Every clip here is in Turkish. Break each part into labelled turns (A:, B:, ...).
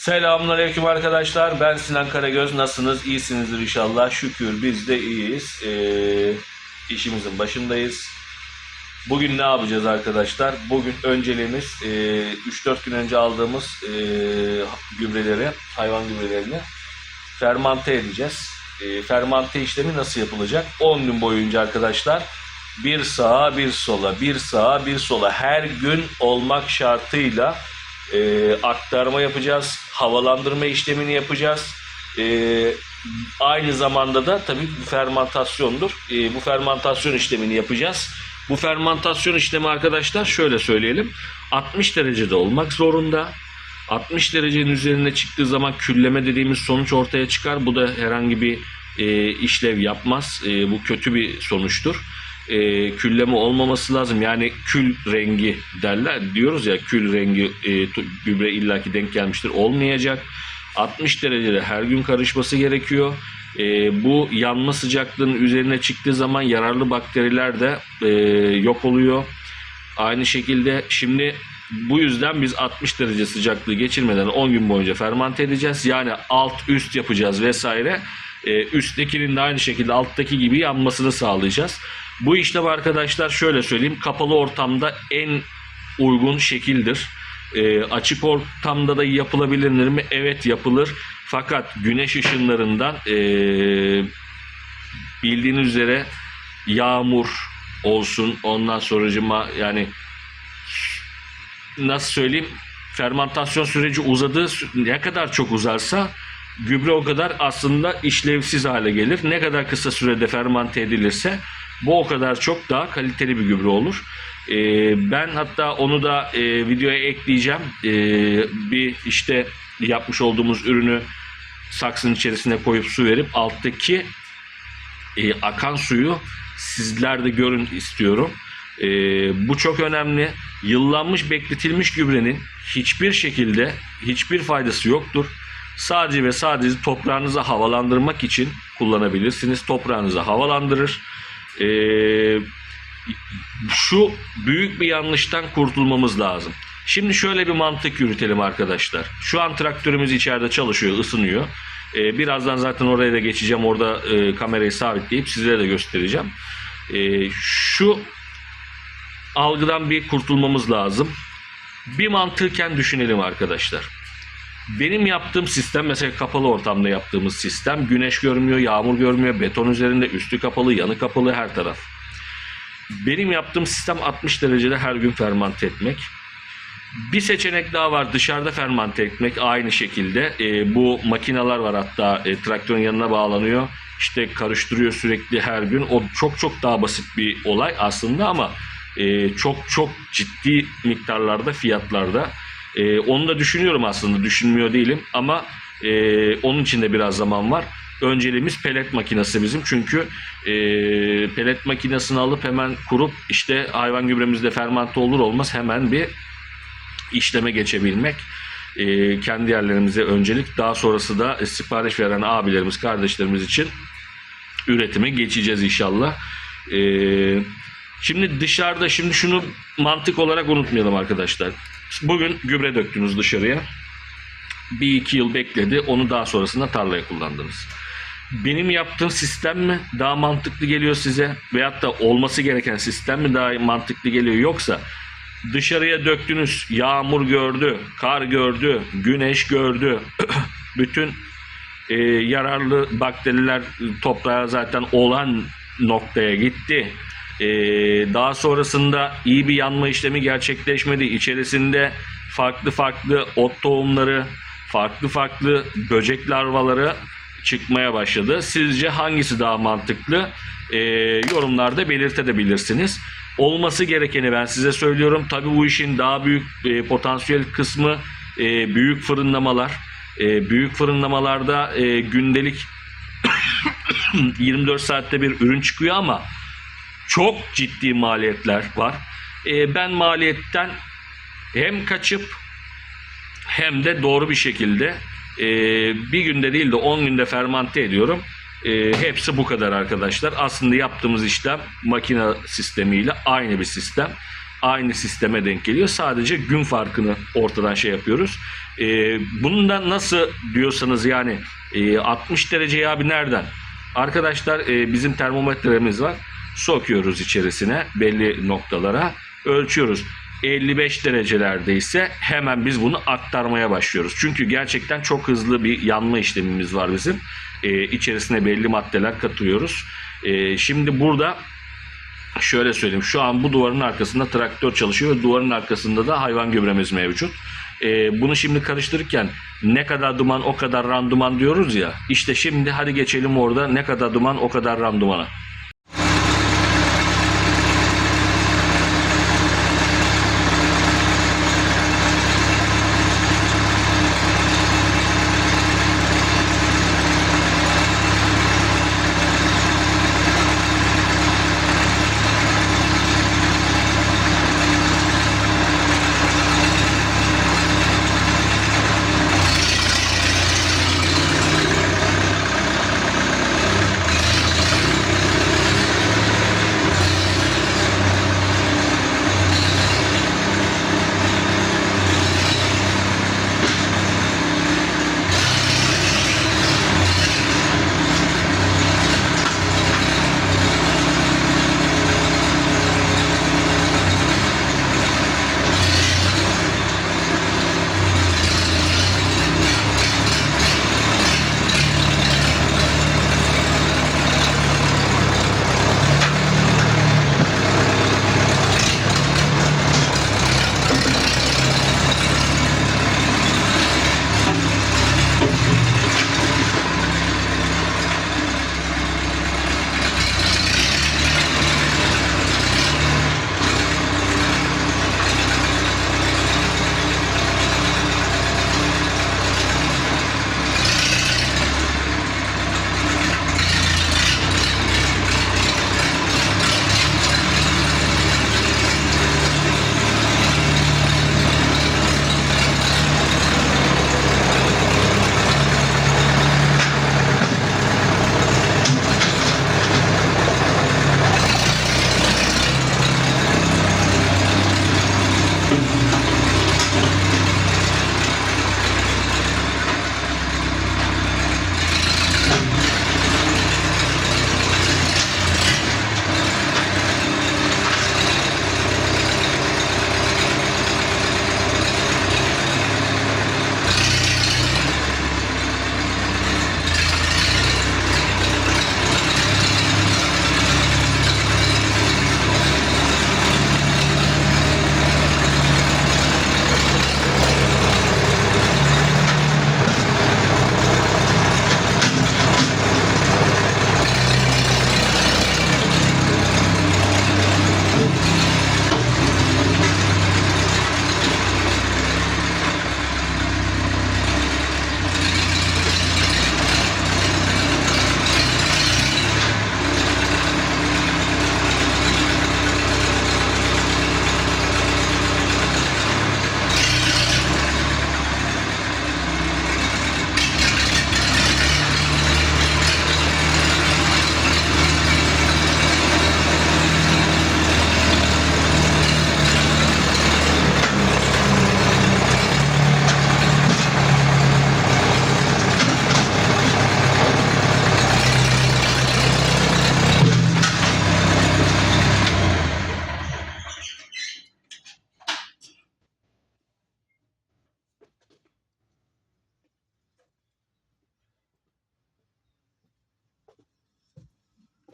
A: Selamünaleyküm arkadaşlar. Ben Sinan Karagöz. Nasılsınız? İyisinizdir inşallah. Şükür biz de iyiyiz. Ee, işimizin başındayız. Bugün ne yapacağız arkadaşlar? Bugün önceliğimiz e, 3-4 gün önce aldığımız e, gübreleri, hayvan gübrelerini fermante edeceğiz. E, fermante işlemi nasıl yapılacak? 10 gün boyunca arkadaşlar bir sağa bir sola, bir sağa bir sola her gün olmak şartıyla e, aktarma yapacağız, havalandırma işlemini yapacağız. E, aynı zamanda da tabii bu fermentasyondur. E, bu fermentasyon işlemini yapacağız. Bu fermentasyon işlemi arkadaşlar şöyle söyleyelim. 60 derecede olmak zorunda. 60 derecenin üzerine çıktığı zaman külleme dediğimiz sonuç ortaya çıkar. Bu da herhangi bir e, işlev yapmaz. E, bu kötü bir sonuçtur. E, külleme olmaması lazım. Yani kül rengi derler. Diyoruz ya kül rengi e, gübre illaki denk gelmiştir. Olmayacak. 60 derecede her gün karışması gerekiyor. E, bu yanma sıcaklığının üzerine çıktığı zaman yararlı bakteriler de e, yok oluyor. Aynı şekilde şimdi bu yüzden biz 60 derece sıcaklığı geçirmeden 10 gün boyunca fermante edeceğiz. Yani alt üst yapacağız vesaire. Ee, üsttekinin de aynı şekilde alttaki gibi yanmasını sağlayacağız. Bu işlem arkadaşlar şöyle söyleyeyim kapalı ortamda en uygun şekildir. Ee, açık ortamda da yapılabilir mi? Evet yapılır. Fakat güneş ışınlarından ee, bildiğiniz üzere yağmur olsun ondan sonracıma yani nasıl söyleyeyim fermentasyon süreci uzadığı ne kadar çok uzarsa gübre o kadar aslında işlevsiz hale gelir. Ne kadar kısa sürede fermente edilirse bu o kadar çok daha kaliteli bir gübre olur. Ee, ben hatta onu da e, videoya ekleyeceğim. Ee, bir işte yapmış olduğumuz ürünü saksının içerisine koyup su verip alttaki e, akan suyu sizler de görün istiyorum. E, bu çok önemli. Yıllanmış bekletilmiş gübrenin hiçbir şekilde hiçbir faydası yoktur. Sadece ve sadece toprağınızı havalandırmak için kullanabilirsiniz. Toprağınızı havalandırır. E, şu büyük bir yanlıştan kurtulmamız lazım. Şimdi şöyle bir mantık yürütelim arkadaşlar. Şu an traktörümüz içeride çalışıyor, ısınıyor. Ee, birazdan zaten oraya da geçeceğim. Orada e, kamerayı sabitleyip sizlere de göstereceğim. Ee, şu algıdan bir kurtulmamız lazım. Bir mantıken düşünelim arkadaşlar. Benim yaptığım sistem mesela kapalı ortamda yaptığımız sistem güneş görmüyor, yağmur görmüyor, beton üzerinde üstü kapalı, yanı kapalı her taraf. Benim yaptığım sistem 60 derecede her gün fermante etmek. Bir seçenek daha var dışarıda fermante etmek aynı şekilde. E, bu makineler var hatta e, traktörün yanına bağlanıyor. İşte karıştırıyor sürekli her gün. O çok çok daha basit bir olay aslında ama e, çok çok ciddi miktarlarda fiyatlarda. E, onu da düşünüyorum aslında düşünmüyor değilim ama e, onun için de biraz zaman var. Önceliğimiz pelet makinesi bizim çünkü e, pelet makinesini alıp hemen kurup işte hayvan gübremizde fermante olur olmaz hemen bir işleme geçebilmek. E, kendi yerlerimize öncelik daha sonrası da sipariş veren abilerimiz kardeşlerimiz için üretime geçeceğiz inşallah. E, şimdi dışarıda şimdi şunu mantık olarak unutmayalım arkadaşlar. Bugün gübre döktünüz dışarıya. Bir iki yıl bekledi. Onu daha sonrasında tarlaya kullandınız. Benim yaptığım sistem mi daha mantıklı geliyor size? Veyahut da olması gereken sistem mi daha mantıklı geliyor? Yoksa dışarıya döktünüz, yağmur gördü, kar gördü, güneş gördü. Bütün e, yararlı bakteriler toprağa zaten olan noktaya gitti. E, daha sonrasında iyi bir yanma işlemi gerçekleşmedi. İçerisinde farklı farklı ot tohumları, farklı farklı böcek larvaları çıkmaya başladı. Sizce hangisi daha mantıklı? E, yorumlarda belirtebilirsiniz. Olması gerekeni ben size söylüyorum. Tabii bu işin daha büyük e, potansiyel kısmı e, büyük fırınlamalar. E, büyük fırınlamalarda e, gündelik 24 saatte bir ürün çıkıyor ama çok ciddi maliyetler var. E, ben maliyetten hem kaçıp hem de doğru bir şekilde e, bir günde değil de 10 günde fermante ediyorum. E, hepsi bu kadar arkadaşlar. Aslında yaptığımız işlem makine sistemiyle aynı bir sistem. aynı sisteme denk geliyor. Sadece gün farkını ortadan şey yapıyoruz. E, bunun da nasıl diyorsanız yani e, 60 dereceyi abi nereden? Arkadaşlar e, bizim termometremiz var. Sokuyoruz içerisine belli noktalara. Ölçüyoruz. 55 derecelerdeyse hemen biz bunu aktarmaya başlıyoruz. Çünkü gerçekten çok hızlı bir yanma işlemimiz var bizim. E, içerisine belli maddeler katıyoruz. E, şimdi burada şöyle söyleyeyim. Şu an bu duvarın arkasında traktör çalışıyor duvarın arkasında da hayvan gübremiz mevcut. E, bunu şimdi karıştırırken ne kadar duman o kadar randuman diyoruz ya. İşte şimdi hadi geçelim orada ne kadar duman o kadar randumana.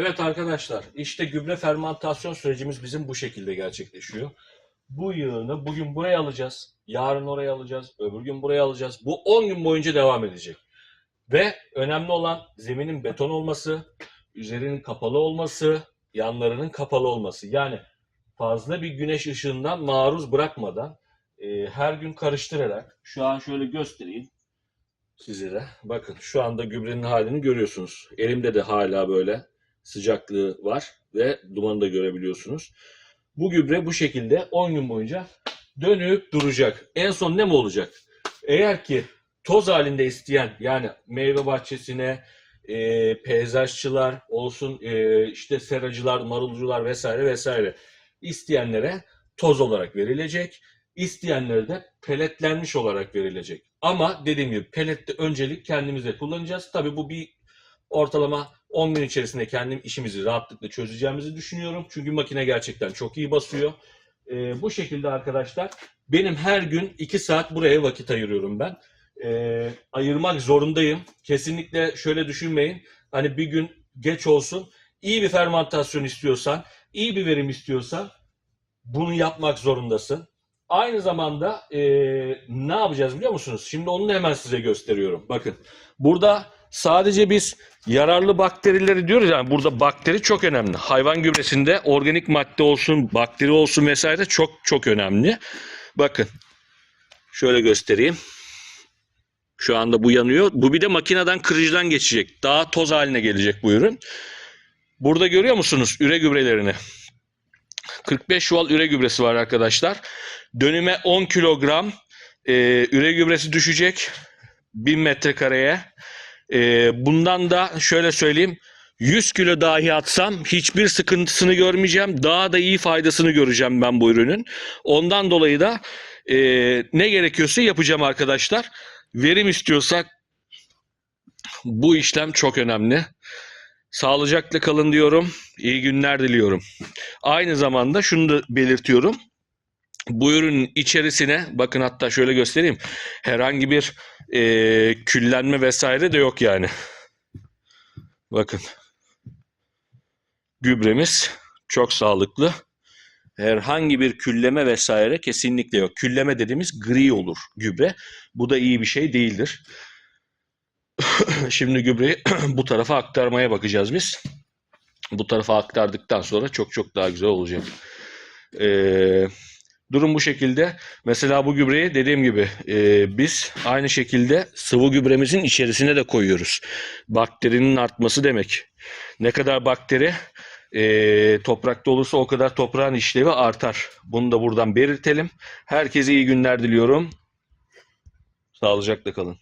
A: Evet arkadaşlar, işte gübre fermantasyon sürecimiz bizim bu şekilde gerçekleşiyor. Bu yığını bugün buraya alacağız, yarın oraya alacağız, öbür gün buraya alacağız. Bu 10 gün boyunca devam edecek. Ve önemli olan zeminin beton olması, üzerinin kapalı olması, yanlarının kapalı olması. Yani fazla bir güneş ışığından maruz bırakmadan e, her gün karıştırarak, şu an şöyle göstereyim sizlere. Bakın şu anda gübrenin halini görüyorsunuz. Elimde de hala böyle sıcaklığı var ve dumanı da görebiliyorsunuz. Bu gübre bu şekilde 10 gün boyunca dönüp duracak. En son ne mi olacak? Eğer ki toz halinde isteyen yani meyve bahçesine e, peyzajçılar olsun e, işte seracılar, marulcular vesaire vesaire isteyenlere toz olarak verilecek. İsteyenlere de peletlenmiş olarak verilecek. Ama dediğim gibi pelette öncelik kendimize kullanacağız. Tabii bu bir ortalama 10 gün içerisinde kendim işimizi rahatlıkla çözeceğimizi düşünüyorum. Çünkü makine gerçekten çok iyi basıyor. Ee, bu şekilde arkadaşlar benim her gün 2 saat buraya vakit ayırıyorum ben. Ee, ayırmak zorundayım. Kesinlikle şöyle düşünmeyin. Hani bir gün geç olsun. İyi bir fermantasyon istiyorsan, iyi bir verim istiyorsan bunu yapmak zorundasın. Aynı zamanda eee, ne yapacağız biliyor musunuz? Şimdi onu hemen size gösteriyorum. Bakın burada sadece biz yararlı bakterileri diyoruz yani burada bakteri çok önemli. Hayvan gübresinde organik madde olsun, bakteri olsun vesaire çok çok önemli. Bakın şöyle göstereyim. Şu anda bu yanıyor. Bu bir de makineden kırıcıdan geçecek. Daha toz haline gelecek bu ürün. Burada görüyor musunuz üre gübrelerini? 45 çuval üre gübresi var arkadaşlar. Dönüme 10 kilogram e, üre gübresi düşecek 1000 metrekareye. E, bundan da şöyle söyleyeyim 100 kilo dahi atsam hiçbir sıkıntısını görmeyeceğim. Daha da iyi faydasını göreceğim ben bu ürünün. Ondan dolayı da e, ne gerekiyorsa yapacağım arkadaşlar. Verim istiyorsak bu işlem çok önemli. Sağlıcakla kalın diyorum. İyi günler diliyorum. Aynı zamanda şunu da belirtiyorum. Bu ürünün içerisine bakın hatta şöyle göstereyim. Herhangi bir e, küllenme vesaire de yok yani. Bakın. Gübremiz çok sağlıklı. Herhangi bir külleme vesaire kesinlikle yok. Külleme dediğimiz gri olur gübre. Bu da iyi bir şey değildir. Şimdi gübreyi bu tarafa aktarmaya bakacağız biz. Bu tarafa aktardıktan sonra çok çok daha güzel olacak. Ee, durum bu şekilde. Mesela bu gübreyi dediğim gibi e, biz aynı şekilde sıvı gübremizin içerisine de koyuyoruz. Bakterinin artması demek. Ne kadar bakteri e, toprakta olursa o kadar toprağın işlevi artar. Bunu da buradan belirtelim. Herkese iyi günler diliyorum. Sağlıcakla kalın.